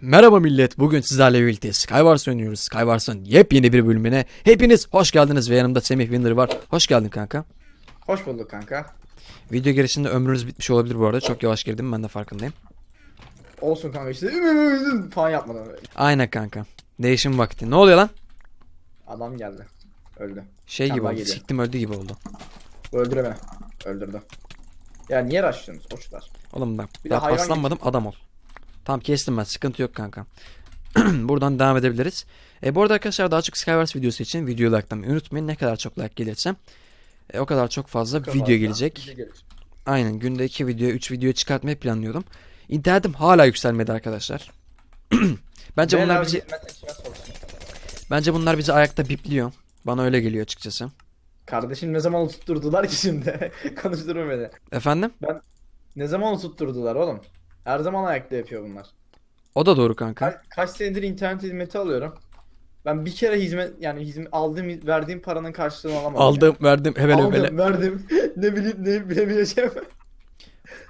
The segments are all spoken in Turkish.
Merhaba millet. Bugün sizlerle birlikte Skywars oynuyoruz. Skywars'ın yepyeni bir bölümüne hepiniz hoş geldiniz ve yanımda Semih Winder var. Hoş geldin kanka. Hoş bulduk kanka. Video girişinde ömrünüz bitmiş olabilir bu arada. Çok yavaş girdim ben de farkındayım. Olsun kanka işte falan yapmadan öyle. Aynen kanka. Değişim vakti. Ne oluyor lan? Adam geldi. Öldü. Şey gibi oldu. geliyor. Siktim öldü gibi oldu. Öldüre beni. Öldürdü. Ya niye rushlıyorsunuz koçlar? Oğlum bak. Bir de daha hayvan paslanmadım adam ol. Tamam kestim ben. Sıkıntı yok kanka. Buradan devam edebiliriz. E, bu arada arkadaşlar daha çok Skywars videosu için video like'lamayı unutmayın. Ne kadar çok like gelirse e, o kadar çok fazla video Kafamda gelecek. video gelecek. Aynen günde 2 video 3 video çıkartmayı planlıyordum. İnternetim hala yükselmedi arkadaşlar. bence bunlar Beyler, bizi içime soksun. bence bunlar bizi ayakta bipliyor. Bana öyle geliyor açıkçası. Kardeşim ne zaman tutturdular ki şimdi? Konuşturma beni. Efendim? Ne zaman tutturdular oğlum? Her zaman ayakta yapıyor bunlar. O da doğru kanka. Ka- kaç senedir internet hizmeti alıyorum. Ben bir kere hizmet yani hizmet aldığım verdiğim paranın karşılığını alamadım. Aldım, verdim, yani. hebele Aldım, hebele. verdim. ne bileyim ne bilemeyeceğim.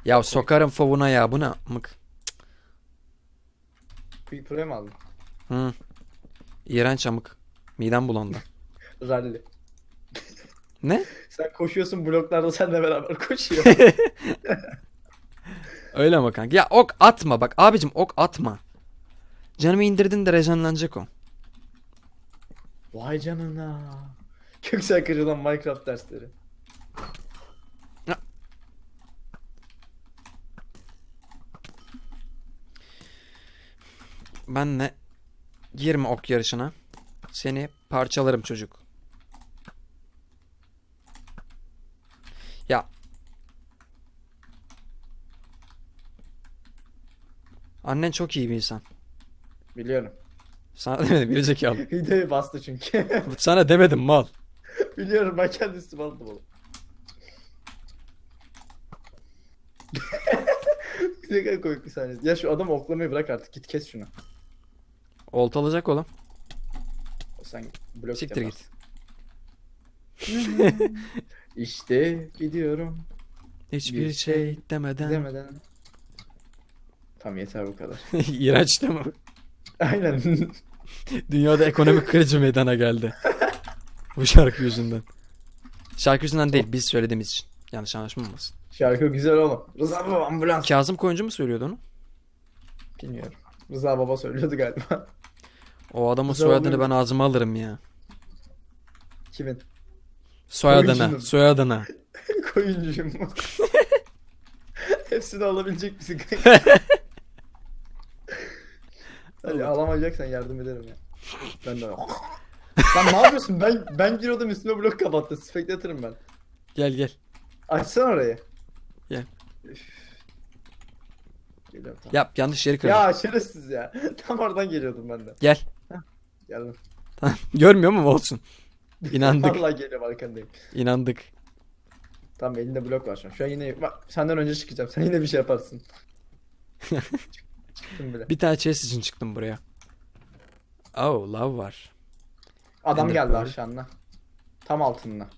Ya sokarım favuna ya bu ne amık. Quick Pro'ya mı aldın? Hı. İğrenç amık. Midem bulandı. Rally. Ne? Sen koşuyorsun bloklarda seninle beraber koşuyor. Öyle ama kanka. Ya ok atma bak abicim ok atma. Canımı indirdin de rejenlenecek o. Vay canına. Köksel kırılan Minecraft dersleri. Benle girme ok yarışına. Seni parçalarım çocuk. Ya. Annen çok iyi bir insan. Biliyorum. Sana demedim bir zekalı. Videoyu bastı çünkü. Sana demedim mal. Biliyorum ben kendi üstüme aldım onu. ne kadar komik bir sahne. Ya şu adam oklamayı bırak artık git kes şunu. Olta alacak oğlum. Sen blok Siktir git. İşte gidiyorum Hiçbir Bir şey şey demeden. demeden. Tam yeter bu kadar. İğrenç değil mi? Aynen. Dünyada ekonomik kriz meydana geldi. Bu şarkı yüzünden. Şarkı yüzünden değil biz söylediğimiz için. Yanlış anlaşma olmasın. Şarkı güzel oğlum. Rıza baba ambulans. Kazım Koyuncu mu söylüyordu onu? Bilmiyorum. Rıza baba söylüyordu galiba. O adamın Güzel soyadını ben ağzıma alırım ya. Kimin? Soyadını, Koyuncunun. soyadını. Koyuncuyum. Hepsini alabilecek misin? Hadi alamayacaksan yardım ederim ya. Ben de Lan ne yapıyorsun? Ben ben giriyordum üstüme blok kapattı. Spectator'ım ben. Gel gel. Açsana orayı. Gel. Üf. Geliyorum tamam. Yap yanlış yeri kırdın. Ya şerefsiz ya. Tam oradan geliyordum ben de. Gel. Geldim. Görmüyor mu olsun. İnandık. Vallahi geliyorum arkandayım. İnandık. Tamam elinde blok var şu an. Şu an yine bak senden önce çıkacağım. Sen yine bir şey yaparsın. Çık- Çıktım bile. Bir tane chest için çıktım buraya. Oh love var. Adam Ender geldi Pearl. aşağına. Tam altında.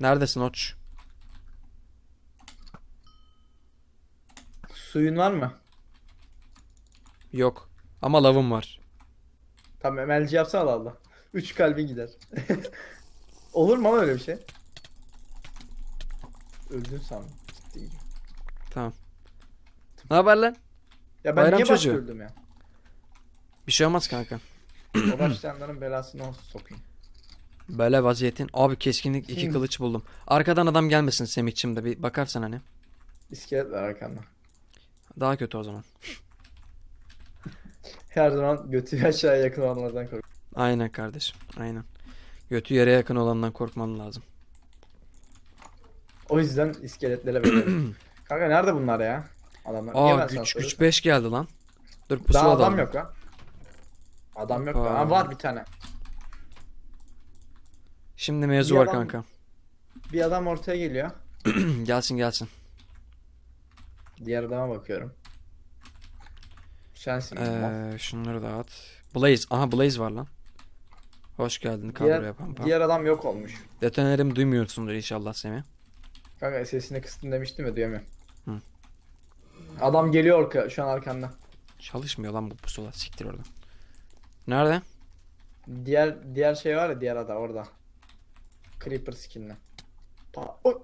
Neredesin Oç? Suyun var mı? Yok. Ama lavım var. Tamam MLG yapsana Allah Allah. 3 kalbin gider. Olur mu lan öyle bir şey? Öldün sandım. Ciddi. Tamam. Ne haber lan? Ya ben Bayram niye çocuğu. öldüm ya? Bir şey olmaz kanka. O başlayanların belasını olsun sokayım. Böyle vaziyetin. Abi keskinlik iki Kim? kılıç buldum. Arkadan adam gelmesin Semih'cim de bir bakarsan hani. İskelet var arkanda. Daha kötü o zaman. Her zaman götü aşağıya yakın olanlardan kork. Aynen kardeşim. Aynen. Götü yere yakın olandan korkman lazım. O yüzden iskeletlere veriyorum. Kanka nerede bunlar ya? Adamlar. Aa güç güç 5 geldi lan. Dur Daha pusula adam alalım. yok lan. Adam yok. Aa. Ha, var bir tane. Şimdi mevzu Bir var adam- kanka. Bir adam ortaya geliyor. gelsin gelsin. Diğer adama bakıyorum. Sensin. Ee, Ee, şunları da at. Blaze. Aha Blaze var lan. Hoş geldin kadroya diğer, pampa. diğer adam yok olmuş. Detonerimi duymuyorsundur inşallah Semih. Kanka sesini kıstın demiştim ya duyamıyorum. Hı. Adam geliyor arka, şu an arkanda. Çalışmıyor lan bu pusula. Siktir oradan. Nerede? Diğer diğer şey var ya diğer ada orada. Creeper skinli. Pa- o-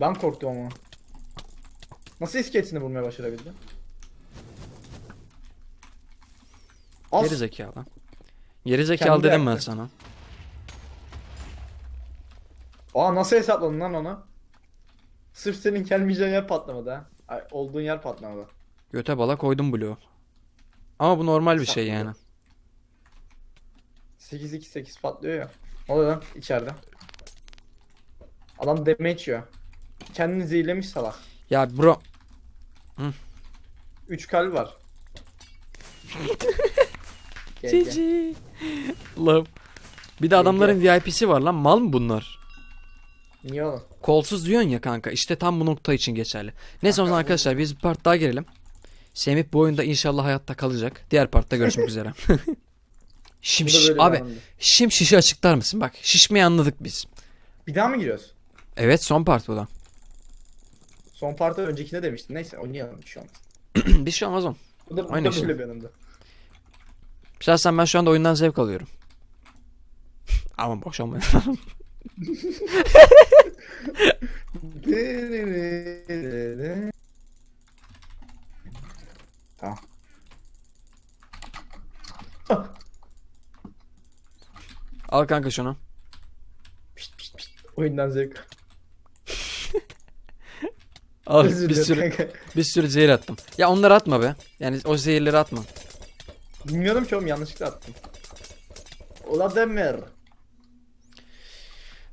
Ben korktum ama. Nasıl iskeletini bulmaya başarabildin? As. Geri zekalı. Geri zekalı Kendi dedim ben yaktı. sana. Aa nasıl hesapladın lan onu? Sırf senin gelmeyeceğin yer patlamadı ha. Ay, olduğun yer patlamadı. Göte bala koydum bloğu. Ama bu normal bir şey yani. 8-2-8 patlıyor ya. Ne oluyor lan içeride? Adam yiyor. Kendini zehirlemiş salak. Ya bro 3 kalp var. Gel, gel. Cici. Love. Bir de adamların VIP'si var lan. Mal mı bunlar? Niye oğlum? Kolsuz diyorsun ya kanka. İşte tam bu nokta için geçerli. Neyse o zaman bu- arkadaşlar biz bir part daha girelim. Semih bu oyunda inşallah hayatta kalacak. Diğer partta görüşmek üzere. Şim, Bu da şiş- böyle bir abi anımdı. şim şişi açıklar mısın? Bak şişmeyi anladık biz. Bir daha mı giriyoruz? Evet son part bu da. Son parta öncekine demiştin. Neyse oynayalım şu an. bir şey olmaz oğlum. Bu da, bu Aynı da şey. böyle bir anımdı. Şahsen ben şu anda oyundan zevk alıyorum. Ama boşanmayın. Tamam. Al kanka şunu. pişt, pişt, pişt. Oyundan zevk. Al Özür bir sürü kanka. bir sürü zehir attım. Ya onları atma be. Yani o zehirleri atma. Bilmiyordum ki oğlum yanlışlıkla attım. Ola demir.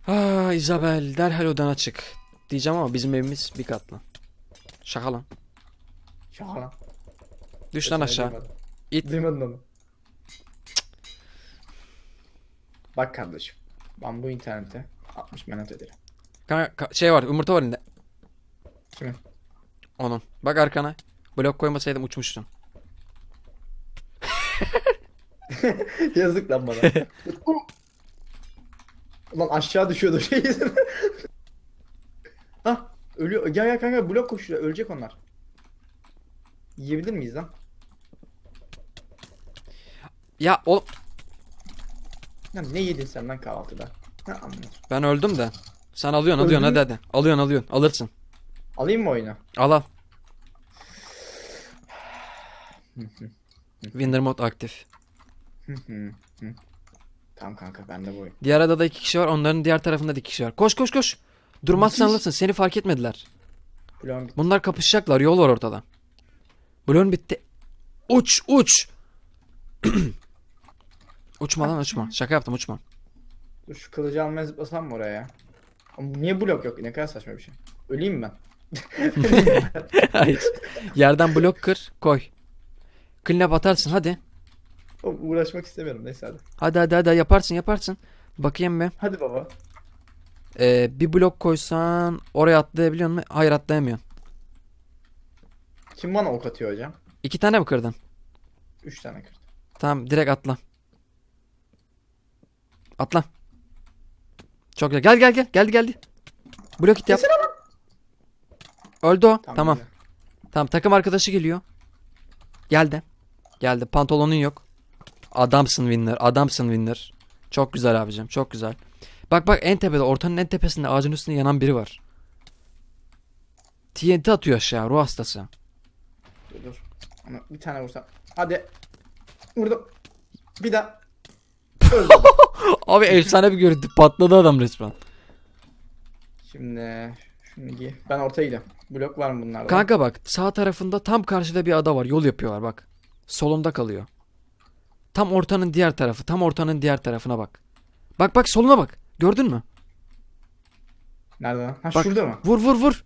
Ah Isabel derhal odana çık. Diyeceğim ama bizim evimiz bir katlı. Şaka lan. Şaka lan. Düş lan aşağı. Duymadım. İt. Duymadın onu. Bak kardeşim. Ben bu internete 60 menet ederim. Kanka ka- şey var yumurta var elinde. Kimin? Onun. Bak arkana. Blok koymasaydım uçmuştun. Yazık lan bana. Ulan aşağı düşüyordu şey. Hah ölüyor. Gel gel kanka blok koşuyor. Ölecek onlar. Yiyebilir miyiz lan? Ya oğlum Lan ne yedin sen lan kahvaltıda? Ha, ben öldüm de. Sen alıyorsun alıyorsun Öldün hadi hadi. Alıyorsun alıyorsun alırsın. Alayım mı oyunu? Al al. Winner mod aktif. Hı hı, hı. Tamam kanka bende bu oyun. Diğer adada iki kişi var onların diğer tarafında da iki kişi var. Koş koş koş. Durmazsan alırsın seni fark etmediler. Bloğum bitti. Bunlar kapışacaklar yol var ortada. Bloğun bitti. Uç uç. uçma lan uçma. Şaka yaptım uçma. Dur şu kılıcı almaya zıplasam mı oraya? Ama niye blok yok? Ne kadar saçma bir şey. Öleyim mi ben? Hayır. Yerden blok kır koy. Clean atarsın hadi. Oğlum uğraşmak istemiyorum neyse hadi. Hadi hadi hadi yaparsın yaparsın. Bakayım bir. Hadi baba. Ee, bir blok koysan oraya atlayabiliyor musun? Hayır atlayamıyorsun. Kim bana ok atıyor hocam? İki tane mi kırdın? 3 tane kırdı. Tamam direkt atla. Atla. Çok güzel. Gel gel gel. Geldi geldi. Blok it yap. Kesene Öldü o. Tamam. güzel. Tamam takım arkadaşı geliyor. Geldi. Geldi. Pantolonun yok. Adamsın winner. Adamsın winner. Çok güzel abicim. Çok güzel. Bak bak en tepede ortanın en tepesinde ağacın üstünde yanan biri var. TNT atıyor aşağı ruh hastası. Dur dur. Ama bir tane vursam. Hadi. Vurdum. Bir daha. Abi efsane bir görüntü. Patladı adam resmen. Şimdi şunu giy. Ben ortaya gidiyorum. Blok var mı bunlarda? Kanka bak sağ tarafında tam karşıda bir ada var. Yol yapıyorlar bak. Solunda kalıyor. Tam ortanın diğer tarafı. Tam ortanın diğer tarafına bak. Bak bak soluna bak. Gördün mü? Nerede lan? Ha Bak. şurada mı? Vur vur vur.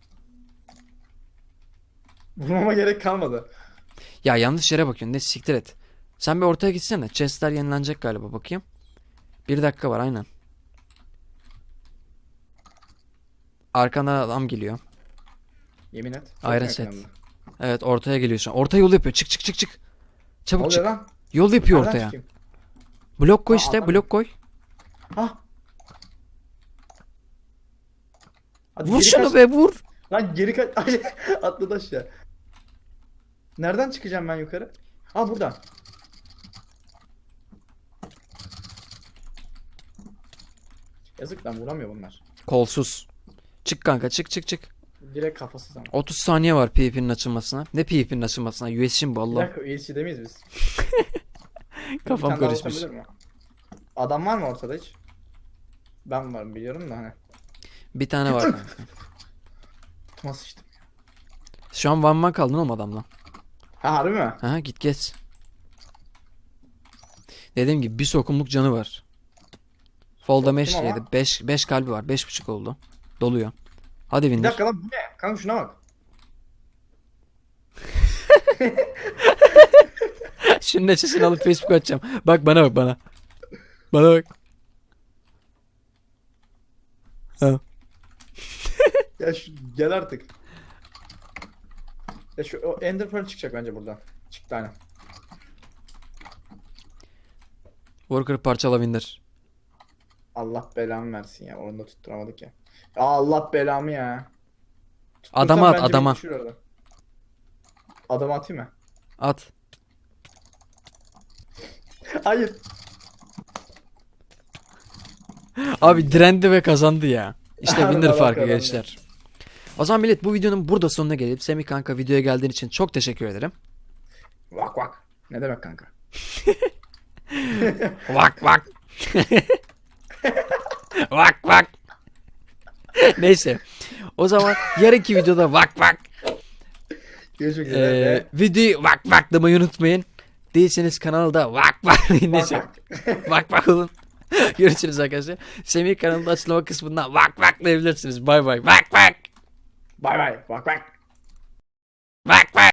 Vurmama gerek kalmadı. Ya yanlış yere bakıyorsun. Ne siktir et. Sen bir ortaya gitsene. Chestler yenilenecek galiba bakayım. Bir dakika var aynen. Arkandan adam geliyor. Yemin et. Iron set. Evet ortaya geliyor şu an. Orta yol yapıyor. Çık çık çık çık. Ne Çabuk oluyor çık. lan? Yol yapıyor Nereden ortaya. çıkayım? Blok koy Aa, işte. adam- Blok koy. Ha. Hadi Vur geri şunu kaç. be vur. Lan geri kaç. Ay, Atladı aşağı. Nereden çıkacağım ben yukarı? Aa burada. Yazık lan vuramıyor bunlar. Kolsuz. Çık kanka çık çık çık. Direkt kafasız ama. 30 saniye var PvP'nin açılmasına. Ne PvP'nin açılmasına? Mi bu Bir Allah? dakika USC'de miyiz biz? Kafam Bir tane daha karışmış. mi? Adam var mı ortada hiç? Ben varım biliyorum da hani. Bir tane var kanka. Sıçtım. Şu an one man kaldın oğlum adamla. Ha harbi mi? Ha git geç. Dediğim gibi bir sokumluk canı var. Fall damage ama. yedi. 5 5 kalbi var. 5.5 oldu. Doluyor. Hadi Bir Windir. dakika lan bu ne? Kanka şuna bak. Şunun neçesini alıp Facebook açacağım. Bak bana bak bana. Bana bak. Ha. Ya şu gel artık. Ya şu o Ender Pearl çıkacak bence buradan. Çıktı aynen. Worker parçala Windir. Allah belamı versin ya. Onu da tutturamadık ya. Ya Allah belamı ya. Tuttursam Adama at, bence beni adama. düşürür orada. Adama atayım mı? At. Hayır. Abi direndi ve kazandı ya. İşte Winner farkı gençler. O zaman millet bu videonun burada sonuna gelip Semih kanka videoya geldiğin için çok teşekkür ederim. Vak vak. Ne demek kanka? Vak vak. vak vak. Neyse. O zaman yarınki videoda vak vak. Görüşmek üzere. Ee, ve- videoyu vak vak demeyi unutmayın. Değilseniz kanalda vak vak. Vak Vak vak olun. Görüşürüz arkadaşlar. Semih kanalında açıklama kısmından vak vak diyebilirsiniz. Bay bay. Vak vak. Bay bay. Vak vak. Vak vak.